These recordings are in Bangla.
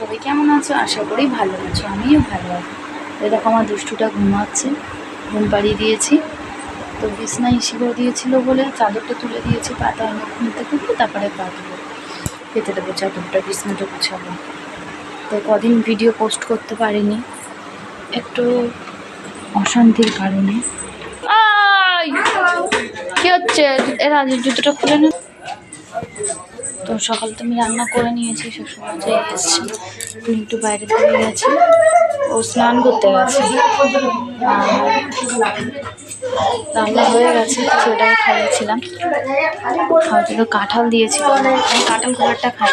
সবাই কেমন আছো? আশা করি ভালো আছো, আমিও ভালো আছি। দেখো আমার দুষ্টুটা ঘুমাচ্ছে, ঘুম পাড়িয়ে দিয়েছি। তো বিছনায় শিলো দিয়েছিল বলে চাদরটা তুলে দিয়েছি, পাতা ঘুমতে ঘুরতে তারপরে পা দেবো পেতে দেবো চাদরটা, বিছনাটা গুছাবো। তো কদিন ভিডিও পোস্ট করতে পারিনি, একটু অশান্তির কারণে! কি হচ্ছে? এরা জুতোটা খুলে না। তো সকাল তো আমি রান্না করে নিয়েছি শ্বশুরমা যাই এসছে একটু বাইরে থেকে গেছে। ও স্নান করতে গেছে। রান্না হয়ে গেছে সেটাই খাইয়েছিলাম। হয়তো কাঁঠাল দিয়েছিল। আমি কাঁঠাল খুব একটা খাই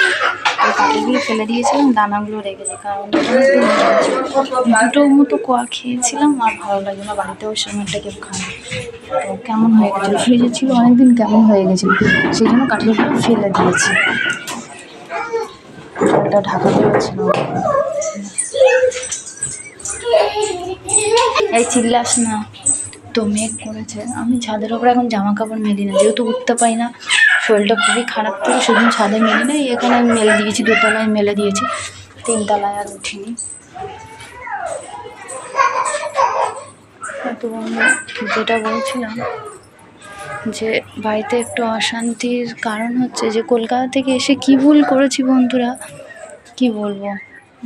ওই কাঁঠালগুলো ফেলে দিয়েছিলাম, দানাগুলো রেখেছি কারণ অনেকদিন দুটো মতো কোয়া খেয়েছিলাম, আর ভালো লাগে না বাড়িতেও সেরকম একটা কেউ না। কেমন হয়ে গেছিল? ফ্রিজে ছিল, অনেকদিন কেমন হয়ে গেছিল, সেই জন্য কাঁঠালগুলো ফেলে দিয়েছি। ওটা ঢাকাতে হচ্ছিল এই চিল্লাস না, তো মেঘ করেছে। আমি ছাদের ওপরে এখন জামা কাপড় মেলি না, যেহেতু উঠতে পাই না, শরীরটা খুবই খারাপ থেকে সেদিন ছাদে মেলি না এখানে মেলে দিয়েছি, দোতলায় মেলে দিয়েছি। তিনতলায় আর উঠিনি। তো আমি যেটা বলছিলাম যে বাড়িতে একটু অশান্তির কারণ হচ্ছে যে কলকাতা থেকে এসে কি ভুল করেছি বন্ধুরা? কি বলব?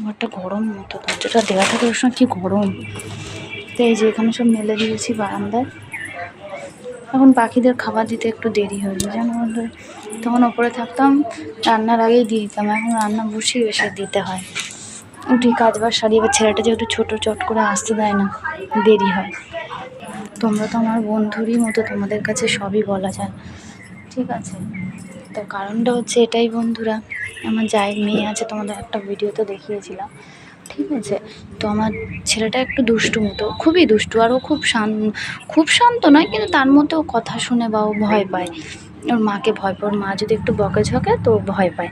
ঘরটা গরম মতো, দরজাটা দেওয়া থাকে ওর সময় কী গরম। তো এই যে এখানে সব মেলে দিয়েছি বারান্দায়। এখন পাখিদের খাবার দিতে একটু দেরি হয়ে যায় জানো বন্ধুরা? তখন ওপরে থাকতাম, রান্নার আগেই দিয়ে দিতাম, এখন রান্না বসিয়ে এসে দিতে হয়। উঠি কাজ বাজ সারি, এবার ছেলেটা যেহেতু ছোটো, চট করে আসতে দেয় না, দেরি হয়। তোমরা তো আমার বন্ধুরই মতো তোমাদের কাছে সবই বলা যায়। ঠিক আছে? তো কারণটা হচ্ছে এটাই বন্ধুরা, আমার যাই মেয়ে আছে, তোমাদের একটা ভিডিওতে দেখিয়েছিলাম। ঠিক আছে? তো আমার ছেলেটা একটু দুষ্টু মতো, খুবই দুষ্টু, আর ও খুব শান্ত খুব শান্ত নয়, কিন্তু তার মধ্যেও কথা শুনে বা ও ভয় পায়। ওর মাকে ভয় পায়, ওর মা যদি একটু বকে ঝকে তো ভয় পায়।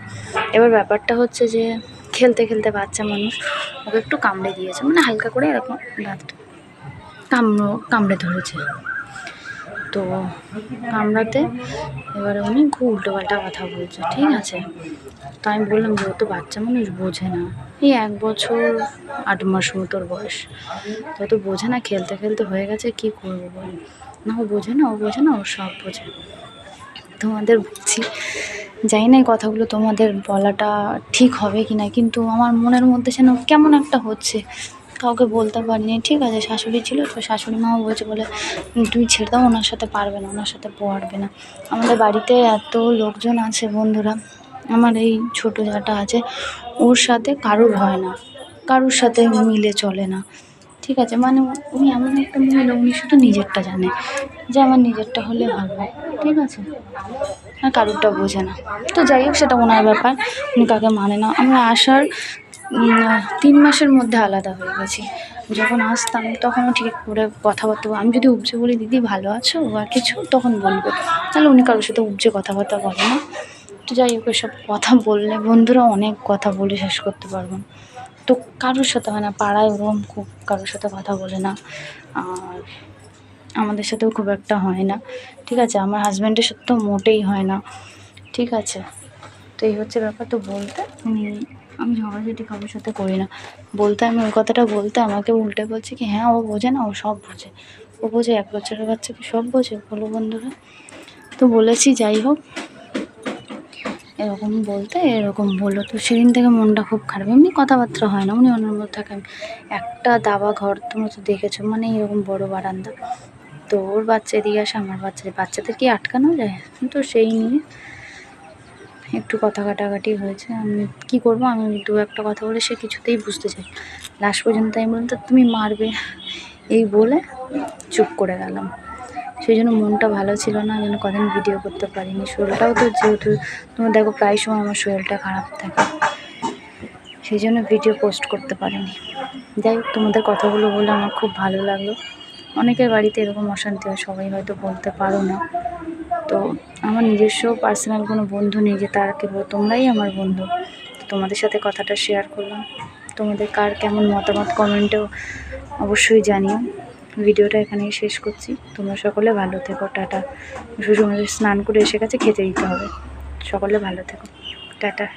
এবার ব্যাপারটা হচ্ছে যে, খেলতে খেলতে বাচ্চা মানুষ, ওকে একটু কামড়ে দিয়েছে মানে হালকা করে এরকম দাঁতটা কামড়ো, কামড়ে ধরেছে। তো কামড়াতে এবারে উনি খুব উল্টোপাল্টা কথা বলছে, ঠিক আছে? তো আমি বললাম যে ও তো বাচ্চা মানুষ, বোঝে না। এই এক বছর, আট মাস মতোর বয়স। তো তো বোঝে না, খেলতে খেলতে হয়ে গেছে, কী করব বল? না, ও বোঝে না, ও বোঝে না, ও সব বোঝে। তোমাদের বলছি, জানি না এই কথাগুলো তোমাদের বলাটা ঠিক হবে কি না কিন্তু আমার মনের মধ্যে যেন কেমন একটা হচ্ছে। কাউকে বলতে পারিনি। ঠিক আছে, শাশুড়ি ছিল তো শাশুড়ি মাও বলছে, বলে, তুমি ছেড়ে দাও, ওনার সাথে পারবে না, ওনার সাথে পারবে না। আমাদের বাড়িতে এত লোকজন আছে বন্ধুরা, আমার এই ছোটো যাটা আছে, ওর সাথে কারোর হয় না, কারোর সাথে মিলে চলে না। ঠিক আছে মানে উনি এমন একটা মহিলা, উনি শুধু নিজেরটা জানে যে আমার নিজেরটা হলে হবে ঠিক আছে? আর কারোরটা বোঝে না। তো যাই হোক, সেটা ওনার ব্যাপার, উনি কাকে মানে না, আমরা আসার তিন মাসের মধ্যে আলাদা হয়ে গেছি। যখন আসতাম তখনও ঠিক করে কথাবার্তা আমি যদি উপজে বলি, দিদি, ভালো আছো? বা কিছু? তখন বলবে। তাহলে উনি কারোর সাথে উপজে কথাবার্তা বলে না। তো যাই হোক, এসব কথা বললে বন্ধুরা অনেক কথা বলে শেষ করতে পারব তো কারোর সাথে হয় না, পাড়ায় ওরকম খুব কারোর সাথে কথা বলে না। আর আমাদের সাথেও খুব একটা হয় না। ঠিক আছে, আমার হাজব্যান্ডের সাথে তো মোটেই হয় না। ঠিক আছে, তো এই হচ্ছে ব্যাপার। তো বলতে আমি ঝগড়াঝাটি কারোর সাথে করি না। বলতে আমি ওই কথাটা বলতে আমাকে উল্টে বলছে কি হ্যাঁ ও বোঝে না, ও সব বোঝে। ও বোঝে, এক বছরের বাচ্চা কি সব বোঝে? বলো বন্ধুরা। তো বলেছি, যাই হোক। এরকম বলতে এরকম বলল। তো সেদিন থেকে মনটা খুব খারাপ। এমনি কথাবার্তা হয় না, উনি ওনার মধ্যে থাকেন। একটা দাবা ঘর তোমরা তো দেখেছ মানে এরকম বড় বারান্দা। তো ওর বাচ্চা এদিকে আসে, আমার বাচ্চা। বাচ্চাদের কি আটকানো যায়? তো সেই নিয়ে একটু কথা কাটাকাটি হয়েছে। আমি কী করব? আমি দু একটা কথা বলে সে কিছুতেই বুঝতে চাই লাস্ট পর্যন্ত আমি বললাম, "তা তুমি মারবে? এই বলে চুপ করে গেলাম। সেই জন্য মনটা ভালো ছিল না, যেন কদিন ভিডিও করতে পারিনি। শরীরটাও তো যেহেতু তোমরা দেখো প্রায় সময় আমার শরীরটা খারাপ থাকে। সেই জন্য ভিডিও পোস্ট করতে পারিনি। যাই হোক, তোমাদের কথাগুলো বলে আমার খুব ভালো লাগল। অনেকের বাড়িতে এরকম অশান্তি হয়, সবাই হয়তো বলতে পারো না। তো আমার নিজস্ব পার্সোনাল কোনো বন্ধু নেই যে তারা কেবল তোমরাই আমার বন্ধু। তোমাদের সাথে কথাটা শেয়ার করলাম। তোমাদের কার কেমন মতামত কমেন্টেও অবশ্যই জানিও। ভিডিওটা এখানেই শেষ করছি। তোমরা সকলে ভালো থেকো, টাটা। শ্বশুর স্নান করে এসে গেছে, খেতে দিতে হবে। সকলে ভালো থেকো। টাটা।